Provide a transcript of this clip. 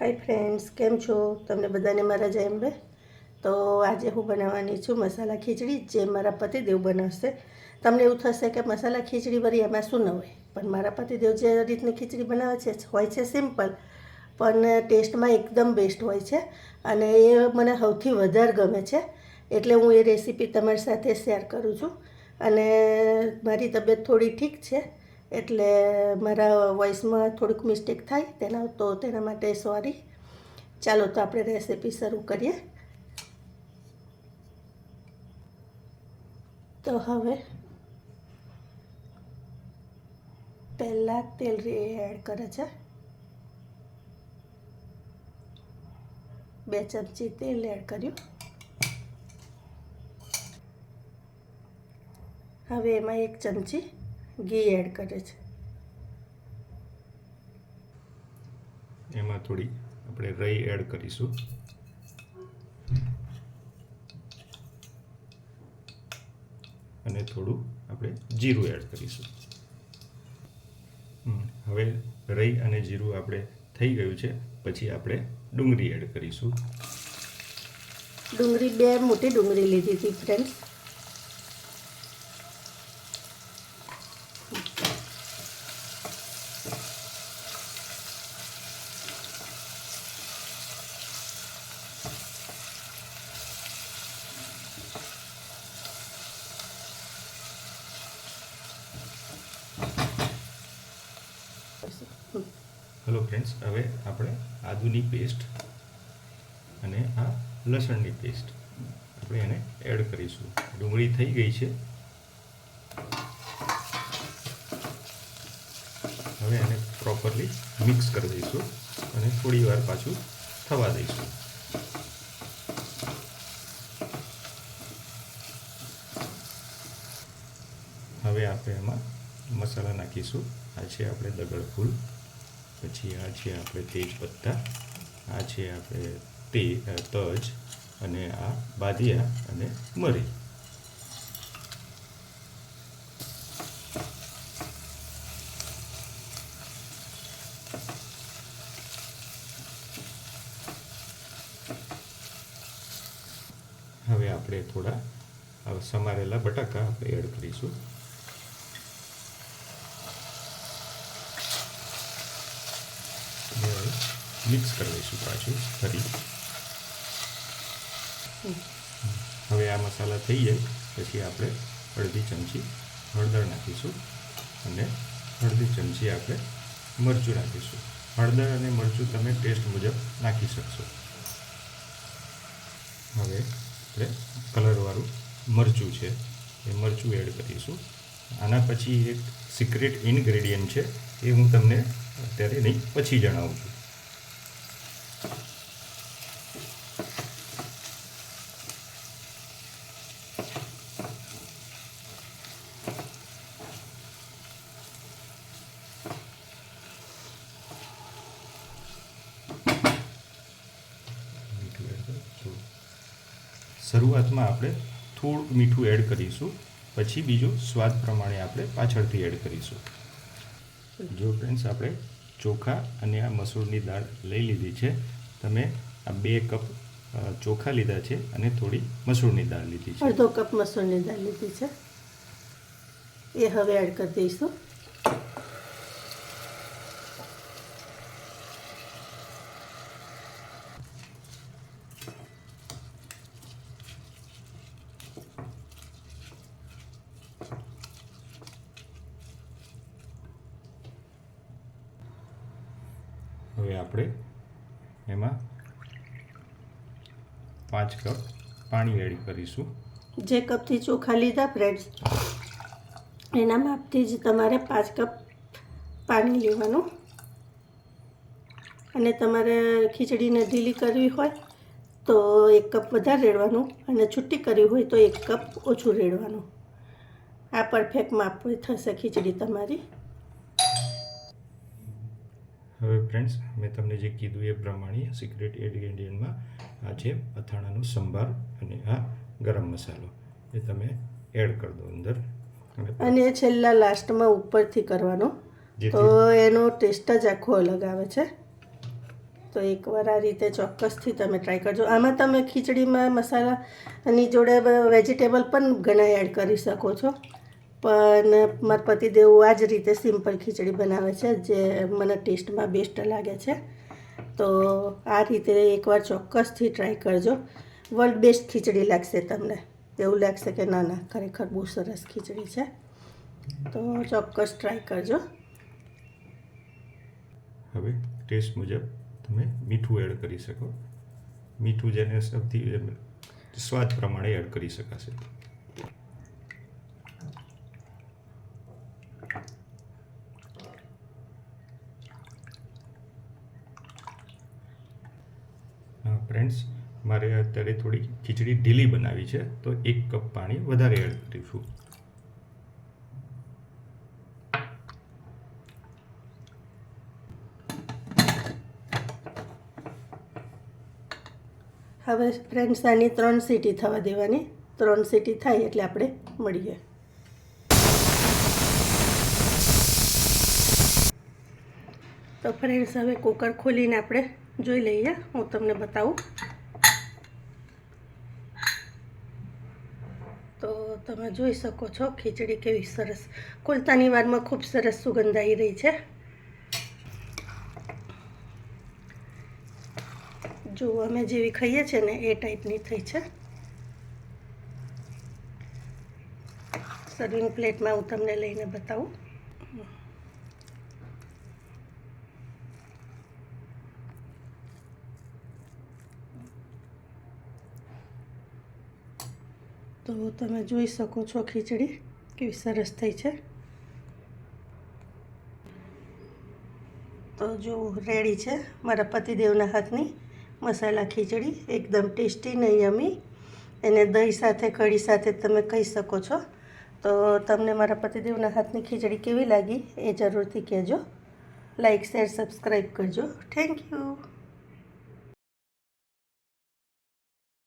Hi friends કેમ છો? તમને બધાને મારા જય અંબે તો આજે હું બનાવવાની છું મસાલા ખીચડી, જે મારા પતિદેવ બનાવશે. તમને એવું થશે કે મસાલા ખીચડી વળી એમાં શું ન હોય? પણ મારા પતિદેવ જે રીતની ખીચડી બનાવે છે, હોય છે સિમ્પલ, પણ ટેસ્ટમાં એકદમ બેસ્ટ હોય છે અને એ મને સૌથી વધારે ગમે છે. એટલે હું એ રેસીપી તમારી સાથે શેર કરું છું. અને મારી તબિયત થોડી ઠીક છે. એટલે મારા વોઇસમાં થોડીક મિસ્ટેક થાય, તેના તો તેના માટે સોરી ચાલો તો આપણે રેસીપી શરૂ કરીએ. તો હવે પહેલાં તેલ એડ કરે છે. બે ચમચી તેલ એડ કર્યું. હવે એમાં એક ચમચી ઘી એડ કરે છે. એમાં થોડી આપણે રઈ એડ કરીશું. અને થોડું આપણે જીરું એડ કરીશું. હવે રઈ અને જીરું આપણે થઈ ગયું છે પછી આપણે ડુંગળી એડ કરીશું. ડુંગળી બે મોટી ડુંગળી લીધી હતી ફ્રેન્ડ્સ હલો ફ્રેન્ડ્સ હવે આપણે આદુની પેસ્ટ અને આ લસણની પેસ્ટ આપણે એને એડ કરીશું. ડુંગળી થઈ ગઈ છે. હવે એને પ્રોપરલી મિક્સ કરી દઈશું અને થોડી વાર પાછું થવા દઈશું. હવે આપણે એમાં મસાલા નાખીશું. આ છે આપણે દગડ ફૂલ પછી આ છે આપણે તેજ પત્તા, આ છે આપણે તે તજ અને આ બાદિયા અને મરી. હવે આપણે થોડા સમારેલા બટાકા આપણે એડ કરીશું. મિક્સ કરી દઈશું પાછું ફરી હવે આ મસાલા થઈ જાય, પછી આપણે અડધી ચમચી હળદર નાખીશું અને અડધી ચમચી આપણે મરચું નાખીશું. હળદર અને મરચું તમે ટેસ્ટ મુજબ નાખી શકશો. હવે આપણે કલરવાળું મરચું છે, એ મરચું એડ કરીશું. આના પછી એક સિક્રેટ ઇન્ગ્રેડિયન્ટ છે, એ હું તમને અત્યારે નહીં, પછી જણાવું છું મીઠું એડ કરો થોડું. શરૂઆતમાં આપણે થોડુંક મીઠું એડ કરીશું, પછી બીજું સ્વાદ પ્રમાણે આપણે પાછળથી એડ કરીશું. જો ફ્રેન્ડ્સ આપણે ચોખા અને આ મસૂરની દાળ લઈ લીધી છે. તમે આ બે કપ ચોખા લીધા છે અને થોડી મસૂરની દાળ લીધી છે. અડધો કપ મસૂરની દાળ લીધી છે. એ હવે એડ કરી દઈશું. હવે આપણે એમાં પાંચ કપ પાણી એડ કરીશું. જે કપથી ચોખા લીધા ફ્રેન્ડ્સ એના માપથી જ તમારે પાંચ કપ પાણી લેવાનું. અને તમારે ખીચડીને ઢીલી કરવી હોય તો એક કપ વધારે રેડવાનું અને છૂટી કરવી હોય તો એક કપ ઓછું રેડવાનું. આ પરફેક્ટ માપ થશે ખીચડી તમારી. હવે ફ્રેન્ડ્સ મેં તમને જે કીધું એ પ્રમાણે સિક્રેટ ઇન્ગ્રેડિયન્ટમાં આ છે અથાણાનો સંભાર અને આ ગરમ મસાલો. એ તમે એડ કરી દો અંદર. અને અને છેલ્લા લાસ્ટમાં ઉપરથી કરવાનો. તો એનો ટેસ્ટ જ આખો અલગ આવે છે. તો એકવાર આ રીતે ચોક્કસથી તમે ટ્રાય કરજો. આમાં તમે ખીચડીમાં મસાલાની જોડે વેજીટેબલ પણ ઘણા એડ કરી શકો છો. પણ મારા પતિદેવ આ જ રીતે સિમ્પલ ખીચડી બનાવે છે, જે મને ટેસ્ટમાં બેસ્ટ લાગે છે. તો આ રીતે એકવાર ચોક્કસથી ટ્રાય કરજો. વર્લ્ડ બેસ્ટ ખીચડી લાગશે તમને. એવું લાગશે કે ના ના, ખરેખર બહુ સરસ ખીચડી છે. તો ચોક્કસ ટ્રાય કરજો. હવે ટેસ્ટ મુજબ તમે મીઠું એડ કરી શકો. મીઠું જેને સૌથી સ્વાદ પ્રમાણે એડ કરી શકાશે. ફ્રેન્ડ્સ મારે અત્યારે થોડી ખીચડી ઢીલી બનાવી છે, તો એક કપ પાણી વધારે એડ કરીશું. હવે ફ્રેન્ડ્સ આની ત્રણ સીટી થવા દેવાની. ત્રણ સીટી થાય એટલે આપણે મળીએ. તો ફ્રેન્ડ્સ હવે કુકર ખોલીને આપણે જોઈ લઈએ, હું તમને બતાવું. તો તમે જોઈ શકો છો ખીચડી કેવી સરસ. કોલતાની વારમાં ખૂબ સરસ સુગંધ આવી રહી છે. જો અમે જેવી ખાઈએ છીએ ને, એ ટાઈપની થઈ છે. સર્વિંગ પ્લેટમાં હું તમને લઈને બતાવું. તો તમે જોઈ શકો છો ખીચડી કેવી સરસ થઈ છે. તો જો રેડી છે મારા પતિદેવના હાથની મસાલા ખીચડી, એકદમ ટેસ્ટી ને યમી. એને દહીં સાથે, કઢી સાથે તમે કહી શકો છો. તો તમને મારા પતિદેવના હાથની ખીચડી કેવી લાગી એ જરૂરથી કહેજો. લાઇક શેર સબસ્ક્રાઈબ કરજો. Thank you